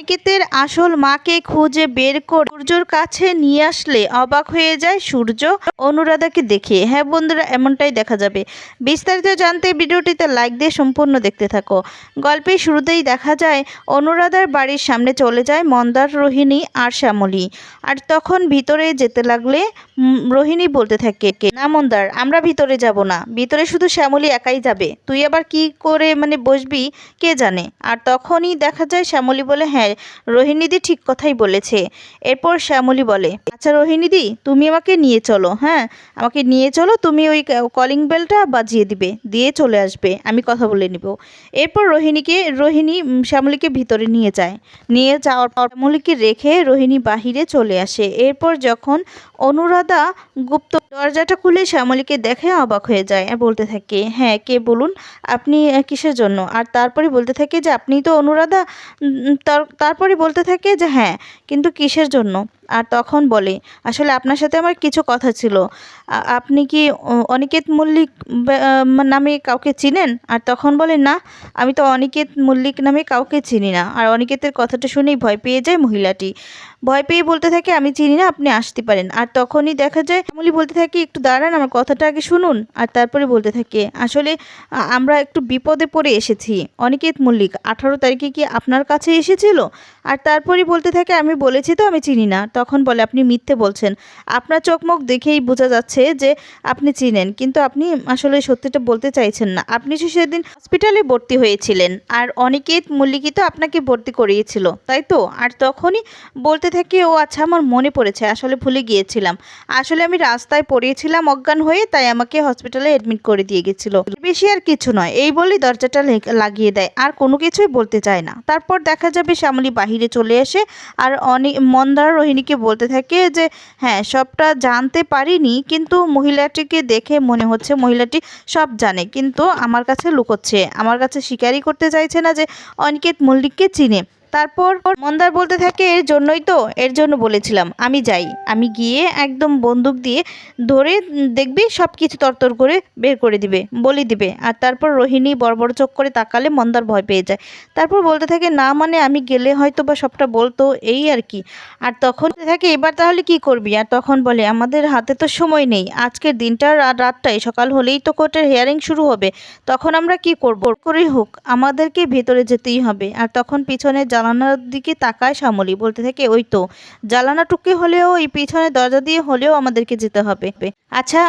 অনিকেতের আসল মাকে খুঁজে বের করে সূর্যর কাছে নিয়ে আসলে অবাক হয়ে যায় সূর্য। অনুরাধাকে দেখে হ্যাঁ বন্ধুরা, এমনটাই দেখা যাবে। বিস্তারিত জানতে ভিডিওটিতে লাইক দিয়ে সম্পূর্ণ দেখতে থাকো। গল্পের শুরুতেই দেখা যায়, অনুরাধার বাড়ির সামনে চলে যায় মন্দার রোহিণী আর শ্যামলী। আর তখন ভিতরে যেতে লাগলে রোহিণী বলতে থাকে কে, না মন্দার, আমরা ভিতরে যাব না। ভিতরে শুধু শ্যামলী একাই যাবে। তুই আবার কি করে মানে বসবি, কে জানে? আর তখনই দেখা যায় শ্যামলী বলে হ্যাঁ রোহিণীদি ঠিক কথাই বলেছে। এরপর শ্যামলী বলে আচ্ছা রোহিণীদি, তুমি আমাকে নিয়ে চলো হ্যাঁ? আমাকে নিয়ে চলো, তুমি ওই কলিং বেলটা বাজিয়ে দিবে, দিয়ে চলে আসবে, আমি কথা বলে নিব। এরপর রোহিণীকে, রোহিণী শ্যামলীকে ভিতরে নিয়ে যায়। নিয়ে যাওয়ার পর শ্যামলীকে রেখে রোহিণী বাহিরে চলে আসে। এরপর যখন অনুরাধা গুপ্ত দরজাটা খুলে শ্যামলীকে দেখে অবাক হয়ে যায় আর বলতে থাকে হ্যাঁ কে বলুন? আপনি কিসের জন্য? আর তারপরে বলতে থাকে যে, আপনি তো অনুরাধা তারপরে বলতে থাকে যে হ্যাঁ কিন্তু কিসের জন্য? আর তখন বলে, আসলে আপনার সাথে আমার কিছু কথা ছিল। আপনি কি অনিকেত মল্লিক নামে কাউকে চিনেন? আর তখন বলে, না, আমি তো অনিকেত মল্লিক নামে কাউকে চিনি না। আর অনিকেতের কথাটা শুনেই ভয় পেয়ে যায় মহিলাটি। ভয় পেয়ে বলতে থাকে, আমি চিনি না, আপনি আসতে পারেন। আর তখনই দেখা যায় আমলি বলতে থাকে, একটু দাঁড়ান, আমার কথাটা আগে শুনুন। আর তারপরে বলতে থাকে, আসলে আমরা একটু বিপদে পড়ে এসেছি। অনিকেত মল্লিক আঠারো তারিখে কি আপনার কাছে এসেছিল? আর তারপরে বলতে থাকে, আমি বলেছি তো আমি চিনি না। তখন বলে, আপনি মিথ্যে বলছেন। আপনার চোখ মুখ দেখেই বোঝা যাচ্ছে যে আপনি চিনেন, কিন্তু আপনি আসলে সত্যিটা বলতে চাইছেন না। আপনি যে সেদিন হসপিটালে ভর্তি হয়েছিলেন, আর অনিকেত মল্লিকই তো আপনাকে ভর্তি করিয়েছিল, তাই তো? আর তখনই বলতে থাকে, ও আচ্ছা আমার মনে পড়েছে, আসলে ভুলে গিয়েছিলাম। আসলে আমি রাস্তায় পড়িয়েছিলাম অজ্ঞান হয়ে, তাই আমাকে হসপিটালে অ্যাডমিট করে দিয়ে গেছিল। বেশি আর কিছু নয়, এই বলেই দরজাটা লাগিয়ে দেয়, আর কোনো কিছুই বলতে চায় না। তারপর দেখা যাবে, শ্যামলী বাহিরে চলে আসে আর অনেক মন্দার রোহিণীকে বলতে থাকে যে হ্যাঁ সবটা জানতে পারিনি, কিন্তু মহিলাটিকে দেখে মনে হচ্ছে মহিলাটি সব জানে। কিন্তু আমার কাছে লুকোচ্ছে। আমার কাছে স্বীকারই করতে চাইছে না যে অনিকেত মল্লিককে চিনে। তারপর মন্দার বলতে থাকে, এর জন্যই তো, এর জন্য বলেছিলাম, আমি যাই। আমি গিয়ে একদম বন্দুক দিয়ে ধরে দেখবি সব কিছু তরতর করে বের করে দিবে, বলে দিবে। আর তারপর রোহিণী বড় চোখ করে তাকালে মন্দার ভয় পেয়ে যায়। তারপর বলতে থাকে, না মানে আমি গেলে হয়তো বা সবটা বলতো, এই আর কি। আর তখন থাকে, এবার তাহলে কি করবি? আর তখন বলে, আমাদের হাতে তো সময় নেই, আজকের দিনটা আর রাতটাই, সকাল হলেই তো কোর্টের হিয়ারিং শুরু হবে। তখন আমরা কি করব? করেই হোক, আমাদেরকে ভেতরে যেতেই হবে। আর তখন পিছনে জানালার দিকে তাকায় শ্যামলী। বলতে থাকে ওই তো জানালাটুকে হলেও এই পিছনে দরজা দিয়ে হলেও আমাদেরকে যেতে হবে। আচ্ছা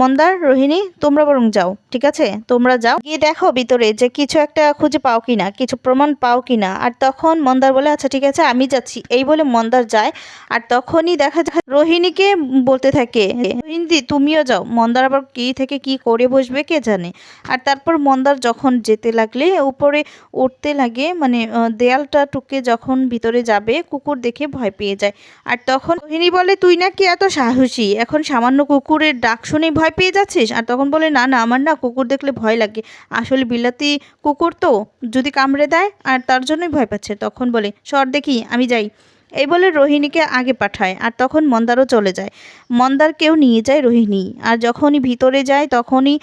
মন্দার রোহিণী তোমরা বরং যাও ঠিক আছে? তোমরা যাও। গিয়ে দেখো ভিতরে যে কিছু একটা খুঁজে পাও কিনা কিছু প্রমাণ পাও কিনা। আর তখন মন্দার বলে আচ্ছা ঠিক আছে আমি যাচ্ছি। এই বলে মন্দার যায় আর তখনই দেখা যায় রোহিণীকে বলতে থাকে রোহিণী তুমিও যাও। মন্দার আবার কি থেকে কি করে বসবে কে জানে? আর তারপর মন্দার যখন যেতে লাগলে উপরে উঠতে লাগে মানে আহ, দেয়ালটা টুকে যখন ভিতরে যাবে, কুকুর দেখে ভয় পেয়ে যায়। আর তখন রোহিণী বলে, তুই নাকি এত সাহসী? এখন সামান্য কুকুরের ডাক শুনেই ভয় পেয়ে যাচ্ছিস? আর তখন বলে, না না, আমার না কুকুর দেখলে ভয় লাগে। আসলে বিলাতি কুকুর তো যদি কামড়ে দেয় আর তার জন্যই ভয় পাচ্ছে। তখন বলে, সর দেখি, আমি যাই। এই বলে রোহিণীকে আগে পাঠায় আর তখন মন্দারও চলে যায়। মন্দারকেও নিয়ে যায় রোহিণী আর যখনই ভিতরে যায় তখনই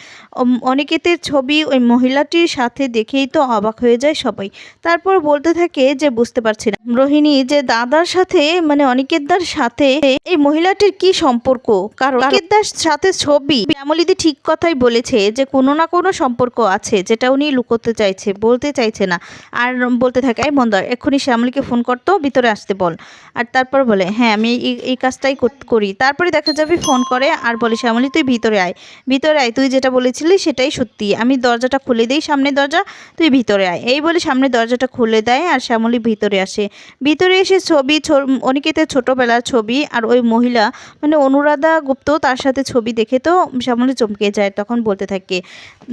উম, অনিকেতের ছবি ওই মহিলাটির সাথে দেখেই তো অবাক হয়ে যায় সবাই। তারপর বলতে থাকে যে বুঝতে পারছি না। রোহিণী যে দাদার সাথে মানে অনিকেতদার সাথে এই মহিলাটির কি সম্পর্ক? কারণ অনিকেতদার সাথে ছবি শ্যামলিদি ঠিক কথাই বলেছে যে কোনো না কোনো সম্পর্ক আছে যেটা উনি লুকোতে চাইছে বলতে চাইছে না। আর বলতে থাকে মন্দার এক্ষুনি শ্যামলীকে ফোন করতো ভিতরে আসতে বল। আর তারপর বলে হ্যাঁ আমি এই কাজটাই করি তারপরে দেখা যাবে ফোন করে আর বলে শ্যামলী তুই ভিতরে আয়। ভিতরে আয় তুই যেটা বলেছিলি সেটাই সত্যি। আমি দরজাটা খুলে দিই সামনে দরজা তুই ভিতরে আয়। এই বলে সামনে দরজাটা খুলে দেয় আর শ্যামলী ভিতরে আসে। ভিতরে এসে ছবি অনিকেতের ছোটোবেলার ছবি আর ওই মহিলা মানে অনুরাধা গুপ্ত তার সাথে ছবি দেখে তো শ্যামলী চমকে যায় তখন বলতে থাকে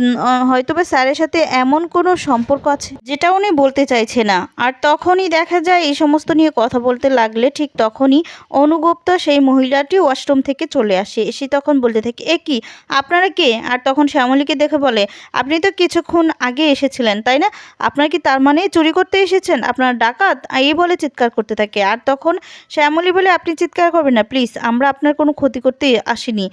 উম, আহ, হয়তোবা স্যারের সাথে এমন কোনো সম্পর্ক আছে যেটা উনি বলতে চাইছে না। আর তখনই দেখা যায় এই সমস্ত নিয়ে কথা বলতে লাগলে ঠিক তখনই অনুগুপ্ত সেই মহিলাটি ওয়াশরুম থেকে চলে আসে। এসে তখন বলতে থাকে, এ কি? আপনারা কে? আর তখন শ্যামলীকে দেখে বলে, আপনি তো কিছুক্ষণ আগে এসেছিলেন, তাই না? আপনার কি তার মানে চুরি করতে এসেছেন? আপনার ডাকাত? এই বলে চিৎকার করতে থাকে। আর তখন শ্যামলী বলে, আপনি চিৎকার করবেন না, প্লিজ, আমরা আপনার কোনো ক্ষতি করতে আসিনি।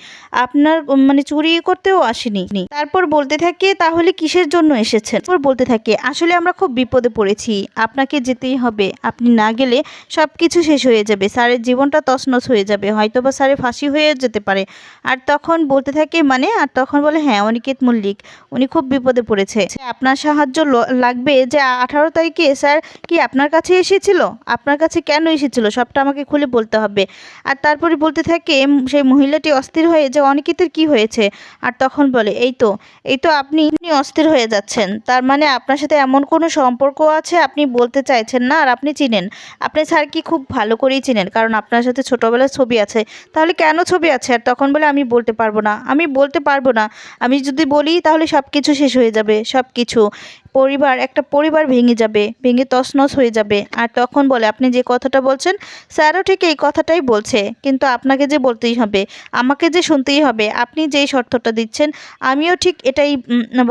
আপনার মানে চুরি করতেও আসিনি। তারপর বলতে থাকে, তাহলে কিসের জন্য এসেছেন? তারপর বলতে থাকে, আসলে আমরা খুব বিপদে পড়েছি। আপনাকে যেতেই হবে। আপনি না গেলে সব কিছু শেষ হয়ে যাবে। স্যারের জীবনটা তছনছ হয়ে যাবে। হয়তো বা স্যারের ফাঁসি হয়ে যেতে পারে। আর তখন বলতে থাকে মানে আর তখন বলে হ্যাঁ অনিকেত মল্লিক, উনি খুব বিপদে পড়েছে। আপনার সাহায্য লাগবে যে আঠারো তারিখে স্যার কি আপনার কাছে এসেছিল? আপনার কাছে কেন এসেছিল? সবটা আমাকে খুলে বলতে হবে। আর তারপরে বলতে থাকে সেই মহিলাটি অস্থির হয়ে যে অনিকেতের কি হয়েছে? আর তখন বলে, এই তো এই তো আপনি অস্থির হয়ে যাচ্ছেন। তার মানে আপনার সাথে এমন কোনো সম্পর্ক আছে আপনি বলতে চাইছেন না আর আপনি চিনেন। আপনি স্যার কি খুব ভালো করেই চেনেন? কারণ আপনার সাথে ছোটোবেলার ছবি আছে। তাহলে কেন ছবি আছে? আর তখন বলে আমি বলতে পারব না। আমি বলতে পারব না। আমি যদি বলি তাহলে সব কিছু শেষ হয়ে যাবে। সব কিছু পরিবার, একটা পরিবার ভেঙে যাবে, ভেঙে তছনছ হয়ে যাবে। আর তখন বলে, আপনি যে কথাটা বলছেন, স্যারও ঠিক এই কথাটাই বলছে। কিন্তু আপনাকে যে বলতেই হবে, আমাকে যে শুনতেই হবে, আপনি যেই শর্তটা দিচ্ছেন, আমিও ঠিক এটাই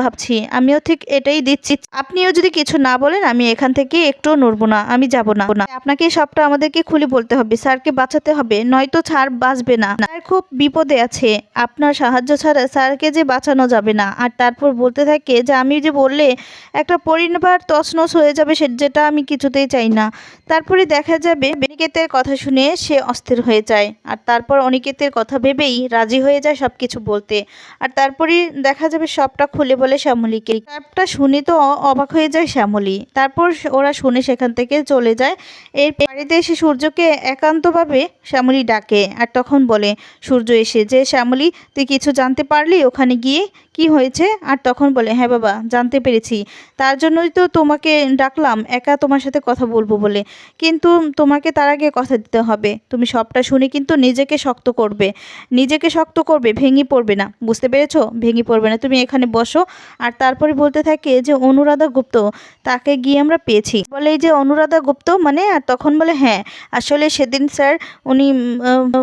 ভাবছি, আমিও ঠিক এটাই দিচ্ছি। আপনিও যদি কিছু না বলেন, আমি এখান থেকে একটুও নড়বো না, আমি যাব না। আপনাকে সবটা আমাদেরকে খুলে বলতে হবে, স্যারকে বাঁচাতে হবে, নয়তো স্যার বাঁচবে না। স্যার খুব বিপদে আছে, আপনার সাহায্য ছাড়া স্যারকে যে বাঁচানো যাবে না। আর তারপর বলতে থাকে যে, আমি যে বললে একটা পরিবার তছনছ হয়ে যাবে সে যেটা আমি কিছুতেই চাই না। তারপরে দেখা যাবে অনিকেতের কথা শুনে সে অস্থির হয়ে যায়। আর তারপর অনিকেতের কথা ভেবেই রাজি হয়ে যায় সব কিছু বলতে। আর তারপরে দেখা যাবে সবটা খুলে বলে শ্যামলীকে। সবটা শুনে তো অবাক হয়ে যায় শ্যামলী। তারপর ওরা শুনে সেখান থেকে চলে যায়। এর বাড়িতে এসে সূর্যকে একান্তভাবে শ্যামলী ডাকে। আর তখন বলে, সূর্য এসে যে, শ্যামলী, তুই কিছু জানতে পারলি ওখানে গিয়ে? কি হয়েছে? আর তখন বলে হ্যাঁ বাবা, জানতে পেরেছি। তার জন্যই তো তোমাকে ডাকলাম, একা তোমার সাথে কথা বলব বলে। কিন্তু তোমাকে তার আগে কথা দিতে হবে। তুমি সবটা শুনে কিন্তু নিজেকে শক্ত করবে। নিজেকে শক্ত করবে, ভেঙে পড়বে না। বুঝতে পেরেছ? ভেঙে পড়বে না। তুমি এখানে বসো। আর তারপরে বলতে থাকে যে, অনুরাধা গুপ্ত, তাকে গিয়ে আমরা পেয়েছি। বলে এই যে, অনুরাধা গুপ্ত মানে আর তখন বলে হ্যাঁ আসলে সেদিন স্যার উনি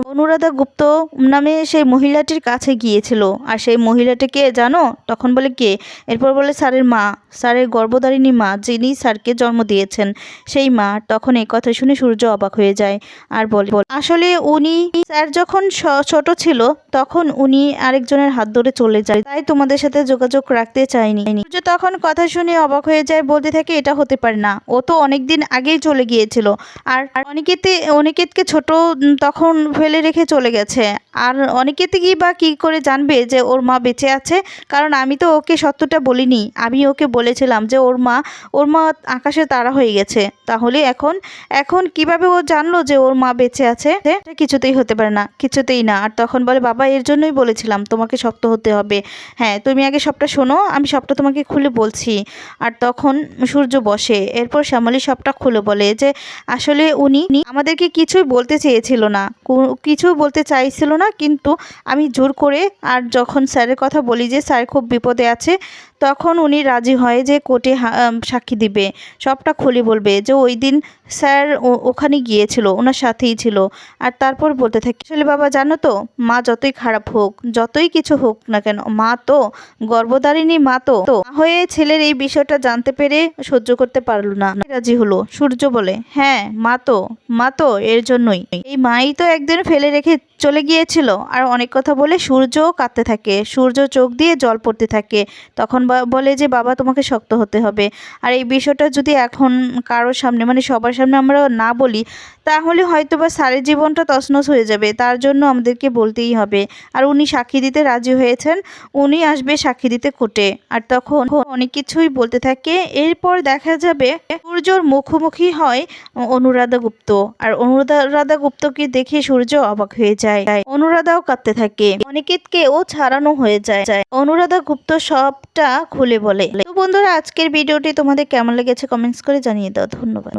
অনুরাধা গুপ্ত নামে সেই মহিলাটির কাছে গিয়েছিল। আর সেই মহিলাটিকে জানো? তখন বলে কে? এরপর বলে স্যারের মা। স্যারের গর্ভধারিণী মা, যিনি স্যারকে জন্ম দিয়েছেন, সেই মা। তখন এই কথা শুনে সূর্য অবাক হয়ে যায় আর বলে আসলে উনি স্যার যখন ছোট ছিল, তখন উনি আরেকজনের হাত ধরে চলে যায়। তাই তোমাদের সাথে যোগাযোগ রাখতে চাইনি। সূর্য তখন কথা শুনে অবাক হয়ে যায়, বলতে থাকে, এটা হতে পারে না। ও তো অনেকদিন আগেই চলে গিয়েছিল। আর অনিকেতে, অনিকেতকে ছোট তখন ফেলে রেখে চলে গেছে। আর অনিকেতে কি বা কি করে জানবে যে ওর মা বেঁচে আছে? কারণ আমি তো ওকে সত্যটা বলিনি। আমি ওকে বলেছিলাম যে, ওর মা ওর মা আকাশে তারা হয়ে গেছে। তাহলে এখন এখন কীভাবে ও জানলো যে ওর মা বেঁচে আছে? কিছুতেই হতে পারে না, কিছুতেই না। আর তখন বলে, বাবা, এর জন্যই বলেছিলাম, তোমাকে শক্ত হতে হবে। হ্যাঁ তুমি আগে সবটা শোনো, আমি সবটা তোমাকে খুলে বলছি। আর তখন সূর্য বসে। এরপর শ্যামলী সবটা খুলে বলে যে, আসলে উনি আমাদেরকে কিছুই বলতে চেয়েছিল না। কো- কিছুই বলতে চাইছিল না, কিন্তু আমি জোর করে আর যখন স্যারের কথা বলি যে স্যার খুব বিপদে আছে, তখন উনি রাজি হয় যে কোর্টে সাক্ষী দিবে। সবটা খুলে বলবে যে ওই দিন স্যার ওখানে গিয়েছিল, ওনার সাথেই ছিল। আর তারপর বলতে থাকি, আসলে বাবা, জানো তো, মা যতই খারাপ হোক, যতই কিছু হোক না কেন, মা তো গর্ভধারিণী, মা তো হয়ে ছেলের এই বিষয়টা জানতে পেরে সহ্য করতে পারল না। রাজি হলো। সূর্য বলে হ্যাঁ মা তো মা তো, এর জন্যই। এই মাই তো একদিন ফেলে রেখে চলে গিয়েছিল। আর অনেক কথা বলে সূর্যও কাঁদতে থাকে। সূর্য চোখ দিয়ে জল পড়তে থাকে। তখন বলে যে, বাবা, তোমাকে শক্ত হতে হবে। আর এই বিষয়টা যদি এখন কারোর সামনে মানে সবার সামনে আমরা না বলি তাহলে হয়তো বা স্যারের জীবনটা তছনছ হয়ে যাবে, তার জন্য আমাদেরকে বলতেই হবে। আর উনি সাক্ষী দিতে রাজি হয়েছেন, উনি আসবে সাক্ষী দিতে কোর্টে। আর তখন অনেক কিছুই বলতে থাকে। এরপর দেখা যাবে সূর্যর মুখোমুখি হয় অনুরাধা গুপ্ত। আর অনুরাধা গুপ্তকে দেখে সূর্য অবাক হয়ে যায়। অনুরাধাও কাঁদতে থাকে। অনিকেতকে ও ছাড়ানো হয়ে যায়। অনুরাধা গুপ্ত সবটা খুলে বলে। বন্ধুরা, আজকের ভিডিওটি তোমাদের কেমন লেগেছে কমেন্টস করে জানিয়ে দাও। ধন্যবাদ।